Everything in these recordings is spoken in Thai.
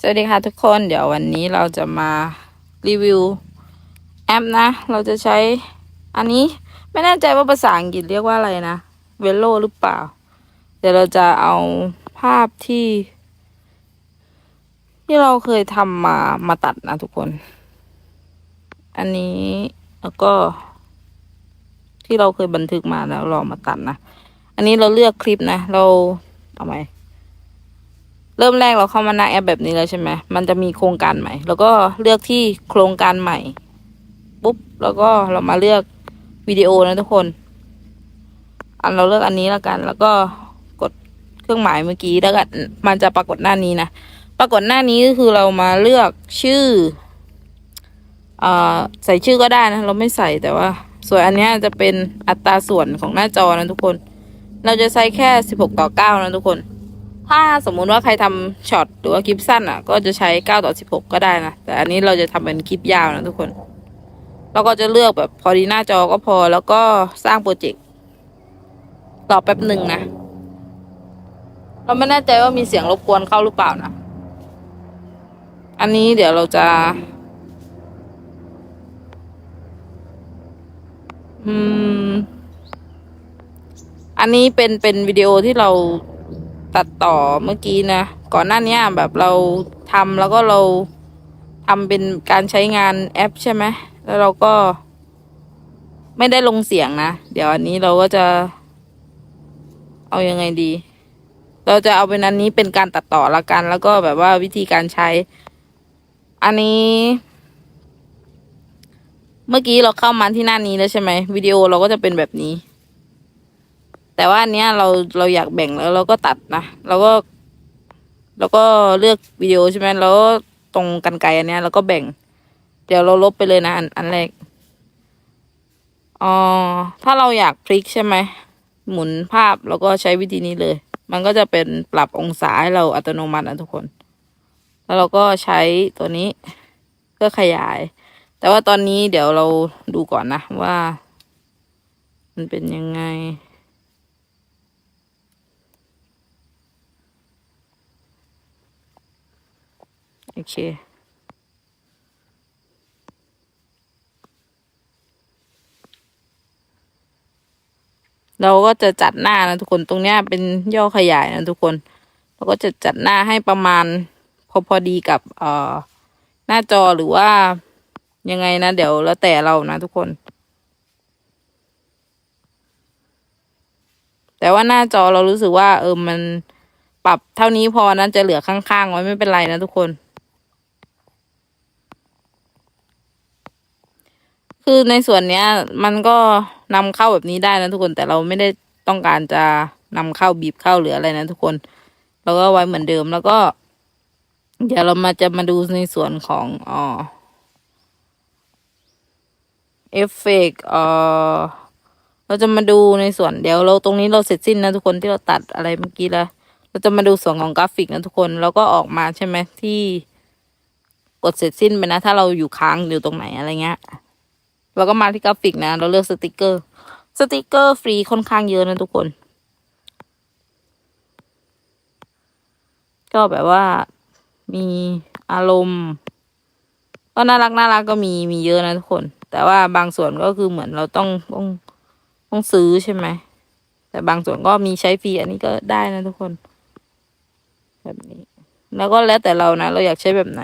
สวัสดีค่ะทุกคนเดี๋ยววันนี้เราจะมารีวิวแอปนะ เราจะใช้อันนี้ไม่แน่ใจว่าภาษาอังกฤษเรียกว่าอะไรนะเวโลหรือเปล่า เดี๋ยวเราจะเอาภาพที่ ที่เราเคยทำมามาตัดนะทุกคน อันนี้แล้วก็ ที่เราเคยบันทึกมาแล้วลองมาตัดนะ อันนี้เราเลือกคลิปนะ เราเอาไหม เริ่มแรกเราเข้ามาหน้าแอปแบบนี้แล้วใช่ไหมมันจะมีโครงการใหม่ แล้วก็เลือกที่โครงการใหม่ ปุ๊บ แล้วก็เรามาเลือกวิดีโอนะทุกคน อันเราเลือกอันนี้แล้วกัน แล้วก็กดเครื่องหมายเมื่อกี้แล้วก็มันจะปรากฏหน้านี้นะ ปรากฏหน้านี้ก็คือเรามาเลือกชื่ออ่าใส่ชื่อก็ได้นะ เราไม่ใส่แต่ว่า ส่วนอันนี้จะเป็นอัตราส่วนของหน้าจอนะทุกคน เราจะใช้แค่สิบหกต่อเก้านะทุกคน ถ้าสมมุติว่าใครทำช็อตหรือว่าคลิปสั้นอะ ก็จะใช้เก้าต่อสิบหกก็ได้นะ แต่อันนี้เราจะทำเป็นคลิปยาวนะทุกคน เราก็จะเลือกแบบพอดีหน้าจอก็พอแล้วก็สร้างโปรเจกต์รอแป๊บหนึ่งนะ เราไม่แน่ใจว่ามีเสียงรบกวนเข้าหรือเปล่านะ อันนี้เดี๋ยวเราจะ อืม อันนี้เป็นเป็นวิดีโอที่เรา ตัดต่อเมื่อกี้นะ ก่อนหน้านี้แบบเราทำแล้วก็เราทำเป็นการใช้งานแอปใช่ไหม แล้วเราก็ ไม่ได้ลงเสียงนะ เดี๋ยวอันนี้เราก็จะ เอายังไงดี เราจะเอาเป็นอันนี้เป็นการตัดต่อละกัน แล้วก็แบบว่าวิธีการใช้ อันนี้ เมื่อกี้เราเข้ามาที่หน้านี้แล้วใช่ไหมวิดีโอเราก็จะเป็นแบบนี้ แต่ว่าอันเนี้ยเราเราอยากแบ่งแล้วเราก็ตัดนะเราก็เราก็เลือกวิดีโอใช่ไหมแล้วก็ตรงกันไกรอันเนี้ยเราก็แบ่ง เดี๋ยวเราลบไปเลยนะ อันอันแรกอ๋อถ้าเราอยากพลิกใช่ไหมหมุนภาพแล้วก็ใช้วิธีนี้เลย มันก็จะเป็นปรับองศาให้เราอัตโนมัตินะทุกคน แล้วเราก็ใช้ตัวนี้เพื่อขยาย แต่ว่าตอนนี้เดี๋ยวเราดูก่อนนะว่า มันเป็นยังไง โอเค เราก็จะจัดหน้านะทุกคนตรงเนี้ยเป็นย่อขยายนะทุกคน เราก็จะจัดหน้าให้ประมาณ พอพอดีกับเอ่อหน้าจอหรือว่ายังไงนะ เดี๋ยวแล้วแต่เรานะทุกคน แต่ว่าหน้าจอเรารู้สึกว่า เออมันปรับเท่านี้พอนั้นจะเหลือข้างๆไว้ไม่เป็นไรนะทุกคน คือในส่วนเนี้ย มันก็นำเข้าแบบนี้ได้นะทุกคนแต่เราไม่ได้ต้องการจะนำเข้าบีบเข้าหรืออะไรนะทุกคนเราก็ไว้เหมือนเดิมแล้วก็ เดี๋ยวเรามาจะมาดูในส่วนของอ๋อเอฟเฟกต์เอ่อเราจะมาดูในส่วนเดี๋ยวเราตรงนี้เราเสร็จสิ้นนะทุกคนที่เราตัดอะไรเมื่อกี้แล้วเราจะมาดูส่วนของกราฟิกนะทุกคนแล้วก็ออกมาใช่ไหมที่กดเสร็จสิ้นไปนะ ถ้าเราอยู่ค้างอยู่ตรงไหนอะไรเงี้ย เราก็มาที่กราฟิกนะ เราเลือกสติกเกอร์ สติกเกอร์ฟรีค่อนข้างเยอะนะทุกคน ก็แบบว่ามีอารมณ์ก็น่ารักน่ารักก็มีมีเยอะนะทุกคน แต่ว่าบางส่วนก็คือเหมือนเราต้องต้องต้องซื้อใช่ไหม แต่บางส่วนก็มีใช้ฟรีอันนี้ก็ได้นะทุกคน แบบนี้ แล้วก็แล้วแต่เรานะ เราอยากใช้แบบไหน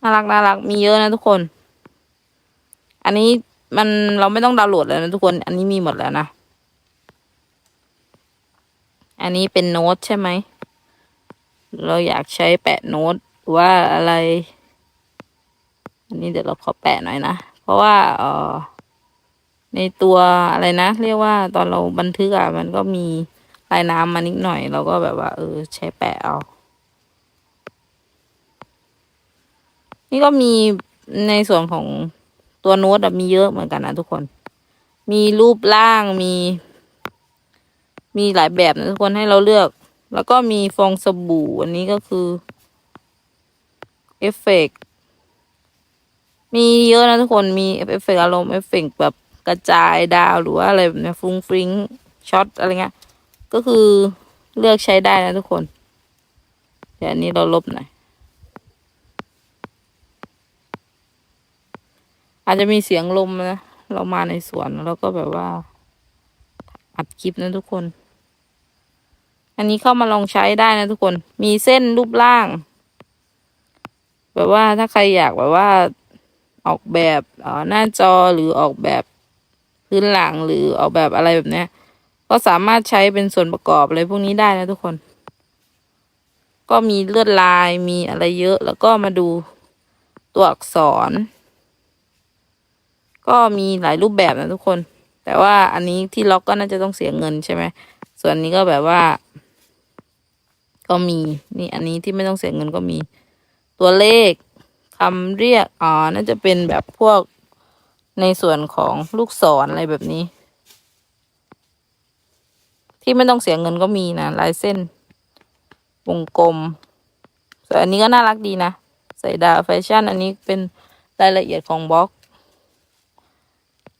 น่ารักน่ารักมีเยอะนะทุกคน อันนี้มันเราไม่ต้องดาวน์โหลดแล้วนะทุกคน อันนี้มีหมดแล้วนะ อันนี้เป็นโน้ตใช่ไหม เราอยากใช้แปะโน้ตหรือว่าอะไร อันนี้เดี๋ยวเราขอแปะหน่อยนะ เพราะว่าเออในตัวอะไรนะ เรียกว่าตอนเราบันทึกอะมันก็มีลายน้ำมานิดหน่อย เราก็แบบว่า เออ ใช้แปะเอา นี่ก็มีในส่วนของ ตัวโน้ตมีเยอะเหมือนกันนะทุกคน มีรูปร่างมี มีหลายแบบนะทุกคนให้เราเลือก แล้วก็มีฟองสบู่อันนี้ก็คือเอฟเฟกมีเยอะนะทุกคนมีเอฟเฟกอารมณ์เอฟเฟกแบบกระจายดาวหรือว่าอะไรแบบนี้ฟุ้งฟริ้งช็อตอะไรเงี้ยก็คือเลือกใช้ได้นะทุกคน เดี๋ยวอันนี้เราลบหน่อย อาจจะมีเสียงลมนะ เรามาในสวนแล้วก็แบบว่า อัดคลิปนะทุกคน อันนี้เข้ามาลองใช้ได้นะทุกคน มีเส้นรูปร่าง แบบว่าถ้าใครอยากแบบว่าออกแบบหน้าจอหรือออกแบบพื้นหลังหรือออกแบบอะไรแบบเนี้ย ก็สามารถใช้เป็นส่วนประกอบอะไรพวกนี้ได้นะทุกคน ก็มีเลือดลายมีอะไรเยอะ แล้วก็มาดูตัวอักษร ก็มีหลายรูปแบบนะทุกคน แต่ว่าอันนี้ที่ล็อกก็น่าจะต้องเสียเงินใช่ไหมส่วนนี้ก็แบบว่า ก็มีนี่อันนี้ที่ไม่ต้องเสียเงินก็มี ตัวเลขคำเรียกอ๋อน่าจะเป็นแบบพวกในส่วนของลูกศรอะไรแบบนี้ ที่ไม่ต้องเสียเงินก็มีนะลายเส้น วงกลมส่วนอันนี้ก็น่ารักดีนะใส่ดาวแฟชั่น อันนี้เป็นรายละเอียดของบล็อก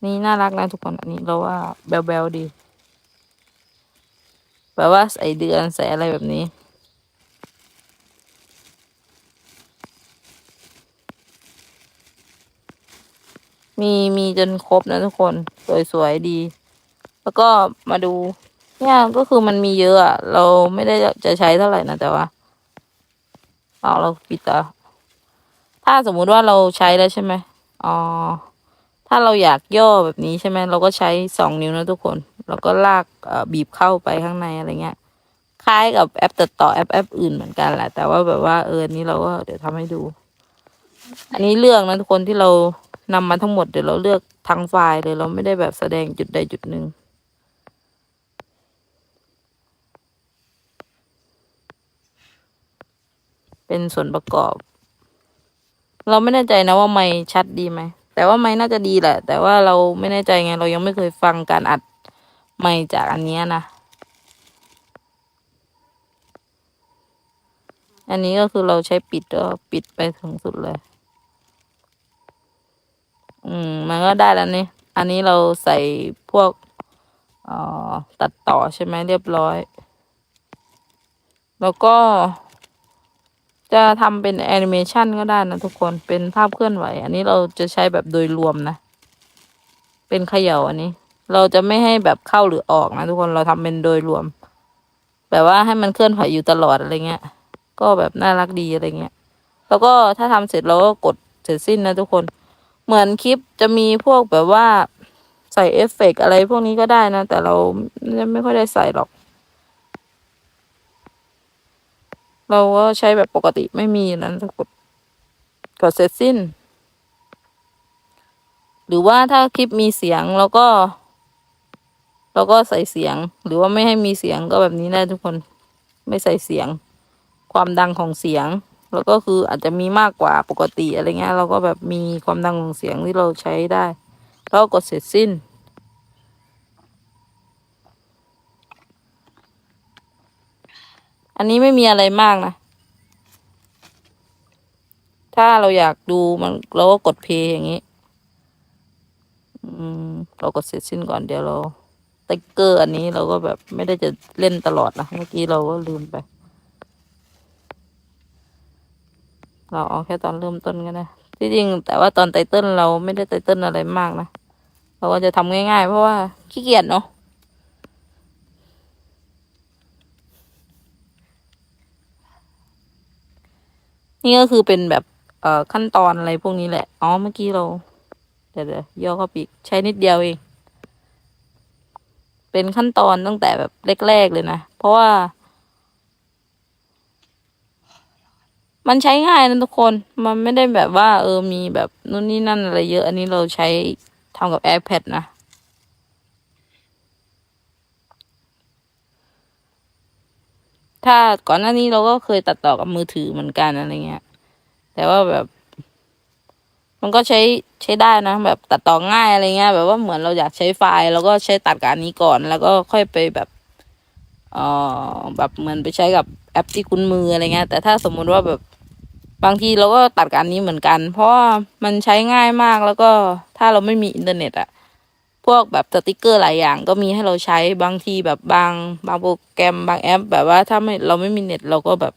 นี่น่ารักนะทุกคนอันนี้เราว่าแบลๆดีแบบว่าใส่เดือนใส่อะไรแบบนี้ มีมีจนครบนะทุกคน สวยๆดี แล้วก็มาดู เนี่ยก็คือมันมีเยอะอะเราไม่ได้จะใช้เท่าไหร่นะแต่ว่าเอาเราปิดตาถ้าสมมุติว่าเราใช้แล้วใช่ไหมอ๋อ ถ้าเราอยากย่อแบบนี้ใช่ไหมเราก็ใช้สองนิ้วนะทุกคน แล้วก็ลากบีบเข้าไปข้างในอะไรเงี้ย คล้ายกับแอปตัดต่อแอปแอปอื่นเหมือนกันแหละ แต่ว่าแบบว่าเออนี้เราก็เดี๋ยวทำให้ดู อันนี้เลือกนะทุกคนที่เรานำมาทั้งหมดเดี๋ยวเราเลือกทั้งไฟล์เลยเราไม่ได้แบบแสดงจุดใดจุดหนึ่งเป็นส่วนประกอบ เราไม่แน่ใจนะว่าไม่ชัดดีไหม แต่ว่าไม่น่าจะดีแหละ แต่ว่าเราไม่แน่ใจไง เรายังไม่เคยฟังการอัดไม่จากอันนี้นะ อันนี้ก็คือเราใช้ปิดก็ปิดไปถึงสุดเลย อืม มันก็ได้แล้วนี่ อันนี้เราใส่พวกออตัดต่อใช่ไหมเรียบร้อย แล้วก็ จะทำเป็นแอนิเมชันก็ได้นะทุกคนเป็นภาพเคลื่อนไหว อันนี้เราจะใช้แบบโดยรวมนะ เป็นเขย่าอันนี้ เราจะไม่ให้แบบเข้าหรือออกนะทุกคนเราทำเป็นโดยรวม แบบว่าให้มันเคลื่อนไหวอยู่ตลอดอะไรเงี้ย ก็แบบน่ารักดีอะไรเงี้ย แล้วก็ถ้าทำเสร็จเราก็กดเสร็จสิ้นนะทุกคน เหมือนคลิปจะมีพวกแบบว่าใส่เอฟเฟกต์อะไรพวกนี้ก็ได้นะ แต่เราไม่ค่อยได้ใส่หรอก เราก็ใช้แบบปกติไม่มีนั้นกดกดเสร็จสิ้น หรือว่าถ้าคลิปมีเสียงเราก็ เราก็ใส่เสียง หรือว่าไม่ให้มีเสียงก็แบบนี้ได้ทุกคนไม่ใส่เสียง ความดังของเสียง แล้วก็คืออาจจะมีมากกว่าปกติอะไรเงี้ย เราก็แบบมีความดังของเสียงที่เราใช้ได้แล้วก็กดเสร็จสิ้น อันนี้ไม่มีอะไรมากนะ ถ้าเราอยากดูมันเราก็กดเพลย์อย่างนี้ อืม เรากดเสร็จสิ้นก่อนเดี๋ยวเราติ๊กเกอร์อันนี้เราก็แบบไม่ได้จะเล่นตลอดนะ เมื่อกี้เราก็ลืมไป เราเอาแค่ตอนเริ่มต้นก็ได้ ที่จริงแต่ว่าตอนไตเติ้ลเราไม่ได้ไตเติ้ลอะไรมากนะ เราก็จะทำง่ายๆ เพราะว่าขี้เกียจเนาะ นี่ก็คือเป็นแบบเอ่อขั้นตอนอะไรพวกนี้แหละ อ๋อ เมื่อกี้เรา เดี๋ยวเดี๋ยวย่อเข้าไปอีกใช้นิดเดียวเอง เป็นขั้นตอนตั้งแต่แบบแรกๆเลยนะ เพราะว่า มันใช้ง่ายนะทุกคน มันไม่ได้แบบว่า เออมีแบบนู่นนี่นั่นอะไรเยอะ อันนี้เราใช้ทำกับ iPad นะ ถ้าก่อนหน้านี้เราก็เคยตัดต่อกับมือถือเหมือนกันอะไรเงี้ย แต่ว่าแบบ มันก็ใช้ใช้ได้นะ แบบตัดต่อง่ายอะไรเงี้ย แบบว่าเหมือนเราอยากใช้ไฟล์เราก็ใช้ตัดกับอันนี้ก่อน แล้วก็ค่อยไปแบบเอ่อแบบเหมือนไปใช้กับแอปที่คุ้นมืออะไรเงี้ย แต่ถ้าสมมุติว่าแบบบางทีเราก็ตัดกับอันนี้เหมือนกัน เพราะว่ามันใช้ง่ายมากแล้วก็ถ้าเราไม่มีอินเทอร์เน็ตอะ พวกแบบสติกเกอร์หลายอย่างก็มีให้เราใช้บางทีแบบบางบางโปรแกรมบางแอป แบบว่าถ้าไม่เราไม่มีเน็ตเราก็แบบ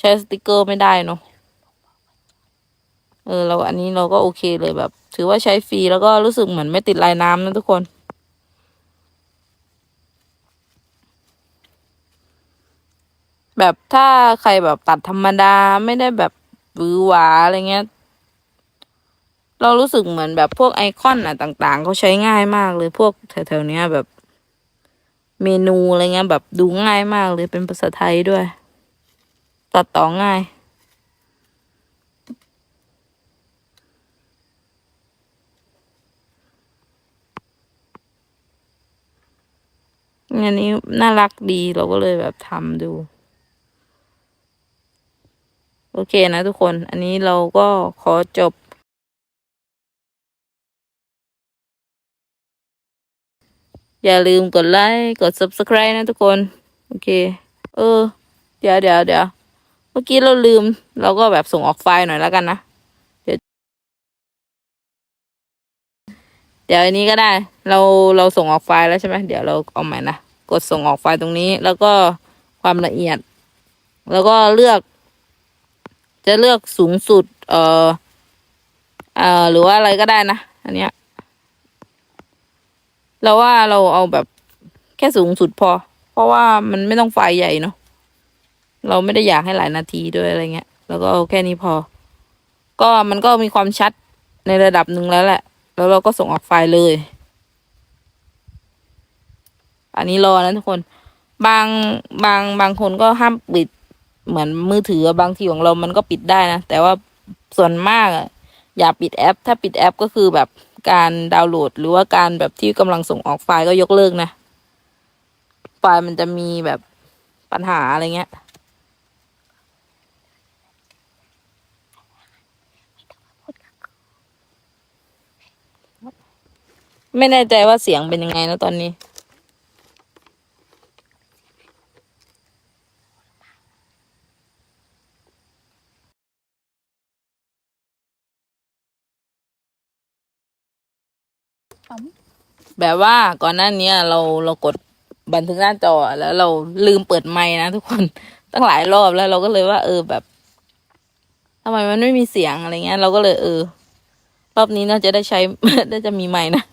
ใช้สติกเกอร์ไม่ได้เนาะเออเราอันนี้เราก็โอเคเลยแบบ ถือว่าใช้ฟรีแล้วก็รู้สึกเหมือนไม่ติดลายน้ำนะทุกคน แบบถ้าใครแบบตัดธรรมดาไม่ได้แบบหวือหวาอะไรเงี้ย เรารู้สึกเหมือนแบบพวกไอคอนอะต่างๆเขาใช้ง่ายมากเลยพวกแถวๆเนี้ยแบบเมนูอะไรเงี้ยแบบดูง่ายมากเลยเป็นภาษาไทยด้วย ตัดต่อง่ายอันนี้น่ารักดีเราก็เลยแบบทำดู โอเคนะทุกคน อันนี้เราก็ขอจบ อย่าลืมกดไลค์กด subscribe นะทุกคน โอเค เออ เดี๋ยวเดี๋ยวเดี๋ยวเมื่อกี้เราลืม เราก็แบบส่งออกไฟล์หน่อยแล้วกันนะ เดี๋ยว เดี๋ยวอันนี้ก็ได้ เราเราส่งออกไฟล์แล้วใช่ไหมเดี๋ยวเราเอาใหม่นะ กดส่งออกไฟล์ตรงนี้ แล้วก็ความละเอียด แล้วก็เลือก จะเลือกสูงสุด เอ่อ เอ่อ หรือว่าอะไรก็ได้นะ อันเนี้ย เราว่าเราเอาแบบแค่สูงสุดพอ เพราะว่ามันไม่ต้องไฟใหญ่เนาะเราไม่ได้อยากให้หลายนาทีด้วยอะไรเงี้ยแล้วก็เอาแค่นี้พอ ก็มันก็มีความชัดในระดับหนึ่งแล้วแหละ แล้วเราก็ส่งออกไฟล์เลย อันนี้รอนะทุกคน บางบางบางคนก็ห้ามปิดเหมือนมือถือบางทีของเรามันก็ปิดได้นะ แต่ว่าส่วนมากอย่าปิดแอป ถ้าปิดแอปก็คือแบบ การดาวน์โหลด หรือว่าการแบบที่กำลังส่งออกไฟล์ก็ยกเลิกนะ ไฟล์มันจะมีแบบปัญหาอะไรเงี้ยไม่แน่ใจว่าเสียงเป็นยังไงแล้วตอนนี้ แบบว่าก่อนหน้านี้เราเรากดบันทึกหน้าจอแล้วเราลืมเปิดไมค์นะทุกคนตั้งหลายรอบแล้วเราก็เลยว่า เออแบบทำไมมันไม่มีเสียงอะไรเงี้ย เราก็เลยเออ รอบนี้น่าจะได้ใช้น่าจะมีไมค์นะ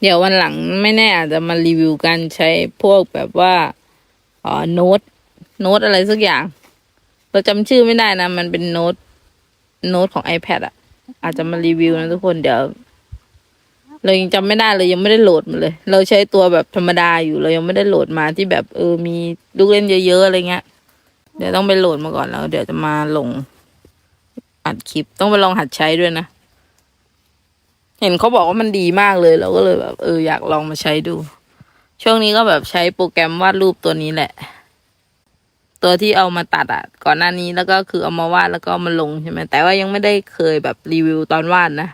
เดี๋ยววันหลังไม่แน่อาจจะมารีวิวการใช้พวกแบบว่าอ๋อโน้ต โน้ตอะไรสักอย่าง เราจำชื่อไม่ได้นะ มันเป็นโน้ต โน้ตของ iPad อะ อาจจะมารีวิวนะทุกคนเดี๋ยว เรายังจำไม่ได้เลยยังไม่ได้โหลดมาเลย เราใช้ตัวแบบธรรมดาอยู่เรายังไม่ได้โหลดมาที่แบบเออมีลูกเล่นเยอะๆอะไรเงี้ย เดี๋ยวต้องไปโหลดมาก่อนแล้ว เดี๋ยวจะมาลงอัดคลิปต้องไปลองหัดใช้ด้วยนะเห็นเขาบอกว่ามันดีมากเลยเราก็เลยแบบ เอออยากลองมาใช้ดู ช่วงนี้ก็แบบใช้โปรแกรมวาดรูปตัวนี้แหละ ตัวที่เอามาตัดอะ ก่อนหน้านี้แล้วก็คือเอามาวาดแล้วก็มาลงใช่ไหมแต่ว่ายังไม่ได้เคยแบบรีวิวตอนวาดนะ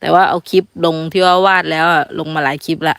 แต่ว่าเอาคลิปลงที่ว่าวาดแล้วอะลงมาหลายคลิปละ